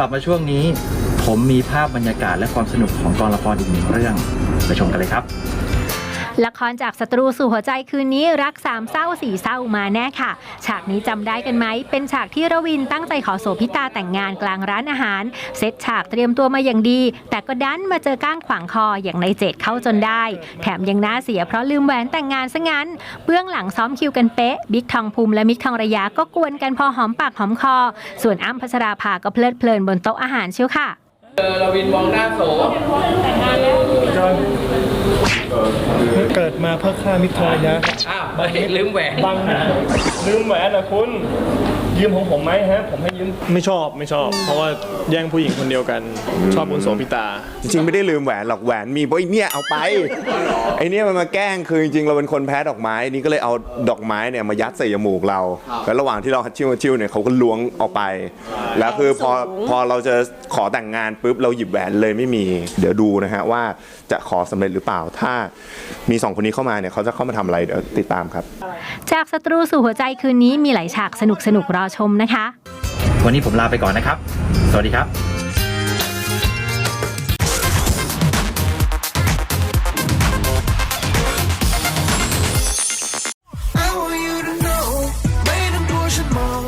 ลับมาช่วงนี้ ผมมีภาพบรรยากาศและความสนุกของกองละครอีกหนึ่งเรื่องไปชมกันเลยครับ ละครจากศัตรูสู่หัวใจคืนนี้รักสามเศร้าสี่เศร้ามาแน่ค่ะ ฉากนี้จำได้กันไหม เป็นฉากที่ระวินตั้งใจขอโสพิตาแต่งงานกลางร้านอาหาร เซตฉากเตรียมตัวมาอย่างดี แต่ก็ดันมาเจอก้างขวางคออย่างในเจดเข้าจนได้ แถมยังน่าเสียเพราะลืมแหวนแต่งงานซะงั้น เบื้องหลังซ้อมคิวกันเป๊ะ บิ๊กทองภูมิและมิกทองระยะก็กวนกันพอหอมปากหอมคอ ส่วนอ้ำพัชราภาก็เพลิดเพลินบนโต๊ะอาหารเชียวค่ะเออลวินมองหน้าโส เกิดมาเพื่อฆ่ามิตรภรยะอ้าวเฮ้ยลืมแหวน บังลืมแหวนนะคุณ ยืมของผมไหมฮะ ผมให้ยืม ไม่ชอบไม่ชอบ เพราะว่าแย่งผู้หญิงคนเดียวกัน ชอบคุณโสพิตา จริงๆไม่ได้ลืมแหวนหรอกแหวนมีเพราะไอ้เนี่ยเอาไปไอ้เนี่ยมันมาแกล้งคือจริงๆเราเป็นคนแพ้ดอกไม้นี่ก็เลยเอาดอกไม้เนี่ยมายัดใส่จมูกเราแล้วระหว่างที่เราฮัดชิวฮัดชิวเนี่ยเขาก็ล้วงออกไป แล้วคือพอพอเราจะขอแต่งงานปุ๊บเราหยิบแหวนเลยไม่มี เดี๋ยวดูนะฮะว่าจะขอสำเร็จหรือเปล่าถ้ามีสองคนนี้เข้ามาเนี่ยเขาจะเข้ามาทำอะไรเดี๋ยวติดตามครับ จากศัตรูสู่หัวใจคืนนี้มีหลายฉากสนุกสนุกๆรอชมนะคะ วันนี้ผมลาไปก่อนนะครับ สวัสดีครับ I want you to know ไม่ต้องกลัวฉันมอง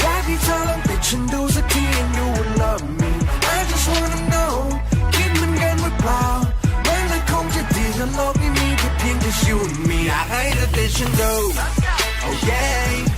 อยากให้เธอลองติดฉันดูสักที and you will love me I just wanna know คิดเหมือนกันหรือเปล่ามันเลยคงจะดีถ้าโลกนี้มีแค่เพียงแค่ you and me อยากให้เธอติดฉันดู oh yeah